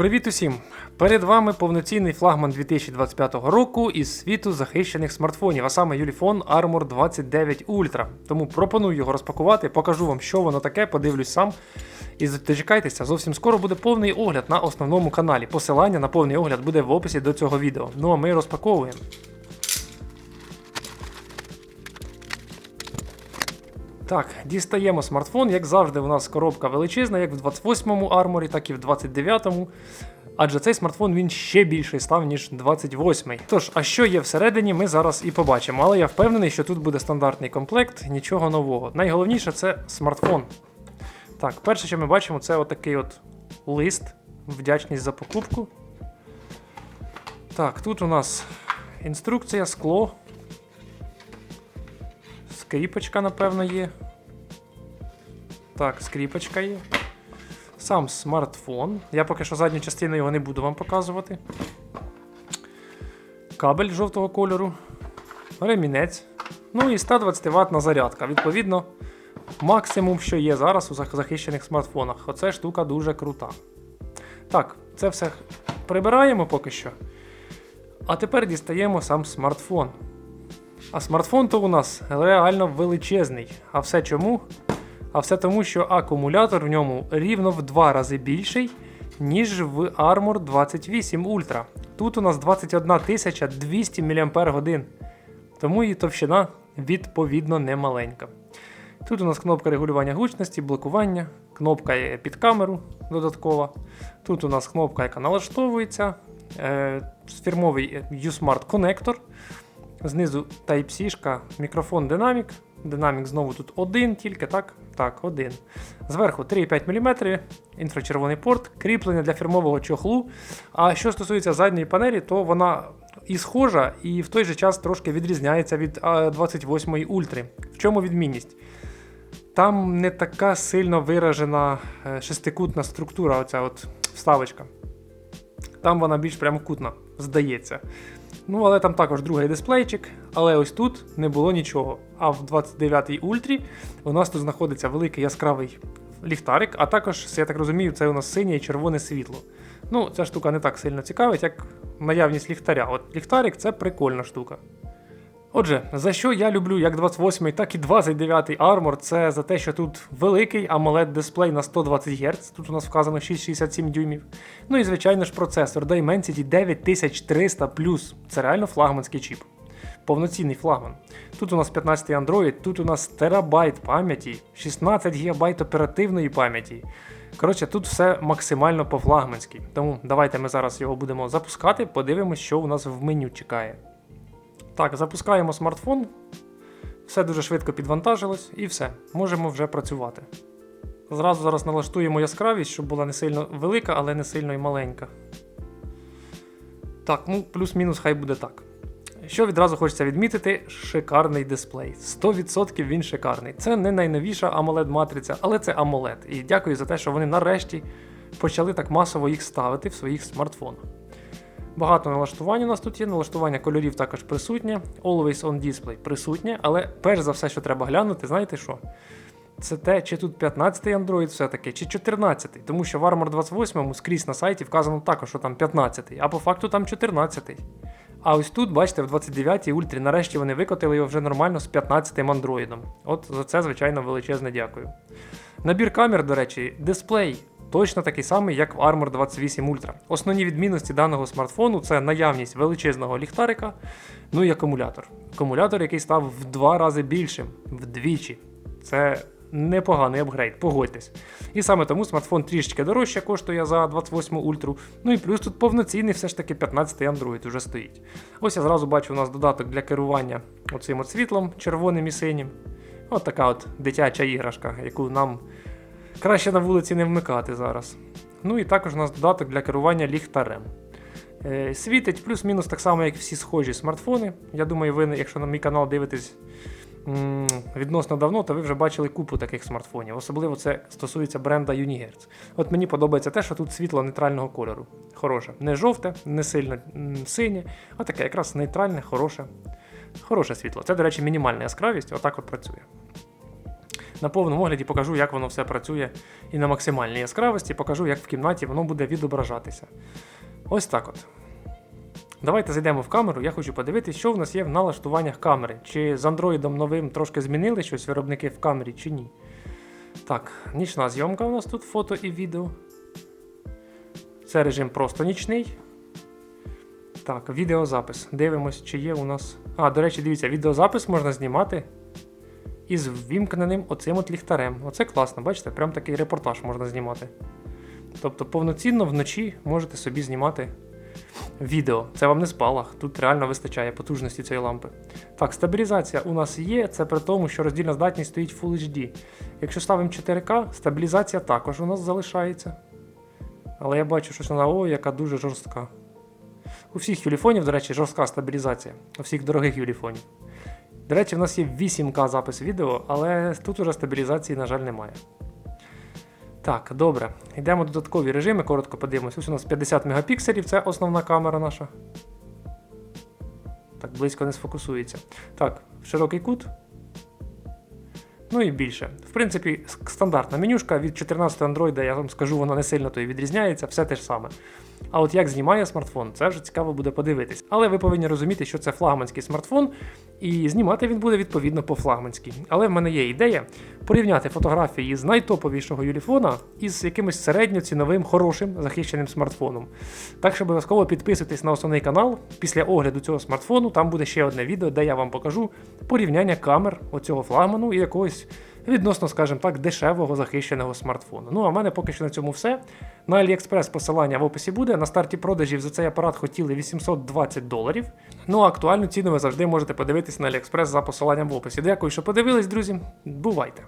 Привіт усім! Перед вами повноцінний флагман 2025 року із світу захищених смартфонів, а саме Юліфон Armor 29 Ultra. Тому пропоную його розпакувати, покажу вам, що воно таке, подивлюсь сам. І дочекайтеся, зовсім скоро буде повний огляд на основному каналі. Посилання на повний огляд буде в описі до цього відео. Ну а ми розпаковуємо. Так, дістаємо смартфон. Як завжди, у нас коробка величезна, як в 28-му арморі, так і в 29-му. Адже цей смартфон він ще більший став, ніж 28-й. Тож, а що є всередині, ми зараз і побачимо. Але я впевнений, що тут буде стандартний комплект, нічого нового. Найголовніше це смартфон. Так, перше, що ми бачимо, це отакий от лист. Вдячність за покупку. Так, тут у нас інструкція, скло. Скріпочка, напевно, є. Так, скріпочка є. Сам смартфон. Я поки що задню частину його не буду вам показувати. Кабель жовтого кольору. Ремінець. Ну і 120 ватна зарядка. Відповідно, максимум, що є зараз у захищених смартфонах. Оце штука дуже крута. Так, це все прибираємо поки що. А тепер дістаємо сам смартфон. А смартфон то у нас реально величезний. А все чому? А все тому, що акумулятор в ньому рівно в два рази більший, ніж в Armor 28 Ultra. Тут у нас 21 200 мАч. Тому і товщина відповідно немаленька. Тут у нас кнопка регулювання гучності, блокування, кнопка під камеру додаткова. Тут у нас кнопка, яка налаштовується, е, фірмовий U-Smart конектор. Знизу Type-C, мікрофон Dynamic. Динамік знову тут один, тільки так. Так, один. Зверху 3,5 мм, інфрачервоний порт, кріплення для фірмового чохлу. А що стосується задньої панелі, то вона і схожа, і в той же час трошки відрізняється від 28-ї ультри. В чому відмінність? Там не така сильно виражена е, шестикутна структура, оця от вставочка. Там вона більш прямокутна, здається. Ну, але там також другий дисплейчик. Але ось тут не було нічого. А в 29-й ультрі у нас тут знаходиться великий яскравий ліхтарик, а також, я так розумію, це у нас синє і червоне світло. Ну, ця штука не так сильно цікавить, як наявність ліхтаря. От ліхтарик це прикольна штука. Отже, за що я люблю як 28 так і 29 Armor, це за те, що тут великий amoled дисплей на 120 Гц, тут у нас вказано 6,67 дюймів. Ну і звичайно ж процесор Dimensity 9300 це реально флагманський чіп. Повноцінний флагман. Тут у нас 15 Android, тут у нас терабайт пам'яті, 16 ГБ оперативної пам'яті. Коротше, тут все максимально по-флагманськи. Тому давайте ми зараз його будемо запускати, подивимось, що у нас в меню чекає. Так, запускаємо смартфон. Все дуже швидко підвантажилось і все, можемо вже працювати. Зразу зараз налаштуємо яскравість, щоб була не сильно велика, але не сильно і маленька. Так, ну плюс-мінус хай буде так. Що відразу хочеться відмітити, шикарний дисплей. 100% він шикарний. Це не найновіша amoled матриця, але це AMOLED. І дякую за те, що вони нарешті почали так масово їх ставити в своїх смартфонах. Багато налаштувань у нас тут є, налаштування кольорів також присутнє, Always on Display присутнє, але перш за все, що треба глянути, знаєте що? Це те, чи тут 15-й Android все-таки, чи 14-й, тому що в Armor 28 скрізь на сайті вказано також, що там 15-й, а по факту там 14-й. А ось тут, бачите, в 29-й ультрі нарешті вони викотили його вже нормально з 15-м андроїдом. От за це, звичайно, величезне дякую. Набір камер, до речі, дисплей точно такий самий, як в Armor 28 Ultra. Основні відмінності даного смартфону це наявність величезного ліхтарика, ну і акумулятор. Акумулятор, який став в два рази більшим, вдвічі. Це непоганий апгрейд, погодьтесь. І саме тому смартфон трішечки дорожче коштує за 28 ультру. Ну і плюс тут повноцінний все ж таки 15 Android уже стоїть. Ось я зразу бачу у нас додаток для керування оцим от світлом червоним і синім. От така от дитяча іграшка, яку нам Краще на вулиці не вмикати зараз. Ну і також у нас додаток для керування ліхтарем. Е, світить плюс-мінус так само, як всі схожі смартфони. Я думаю, ви, якщо на мій канал дивитесь відносно давно, то ви вже бачили купу таких смартфонів. Особливо це стосується бренда Unihertz. От мені подобається те, що тут світло нейтрального кольору. Хороше. Не жовте, не сильно синє, а таке якраз нейтральне, хороше. Хороше світло. Це, до речі, мінімальна яскравість, отак от працює. На повному огляді покажу, як воно все працює і на максимальній яскравості, покажу, як в кімнаті воно буде відображатися. Ось так от. Давайте зайдемо в камеру. Я хочу подивитися, що в нас є в налаштуваннях камери. Чи з андроїдом новим трошки змінили щось виробники в камері, чи ні. Так, нічна зйомка у нас тут фото і відео. Це режим просто нічний. Так, відеозапис. Дивимось, чи є у нас. А, до речі, дивіться, відеозапис можна знімати із ввімкненим оцим от ліхтарем. Оце класно, бачите, прям такий репортаж можна знімати. Тобто повноцінно вночі можете собі знімати відео. Це вам не спалах. Тут реально вистачає потужності цієї лампи. Так, стабілізація у нас є, це при тому, що роздільна здатність стоїть Full HD. Якщо ставимо 4К, стабілізація також у нас залишається. Але я бачу, що вона о, яка дуже жорстка. У всіх юліфонів, до речі, жорстка стабілізація. У всіх дорогих юліфонів. До речі, в нас є 8К запис відео, але тут уже стабілізації, на жаль, немає. Так, добре. Йдемо в додаткові режими, коротко подивимось. Ось у нас 50 мегапікселів, це основна камера наша. Так, близько не сфокусується. Так, широкий кут. Ну і більше. В принципі, стандартна менюшка від 14 Android, я вам скажу, вона не сильно то і відрізняється, все те ж саме. А от як знімає смартфон, це вже цікаво буде подивитись. Але ви повинні розуміти, що це флагманський смартфон, і знімати він буде відповідно по флагманськи. Але в мене є ідея порівняти фотографії з найтоповішого юліфона із якимось середньоціновим хорошим захищеним смартфоном. Так що обов'язково підписуйтесь на основний канал. Після огляду цього смартфону там буде ще одне відео, де я вам покажу порівняння камер оцього флагману і якогось відносно, скажімо так, дешевого захищеного смартфону. Ну а в мене поки що на цьому все. На AliExpress посилання в описі буде. На старті продажів за цей апарат хотіли 820 доларів. Ну а актуальну ціну ви завжди можете подивитись на AliExpress за посиланням в описі. Дякую, що подивились, друзі. Бувайте!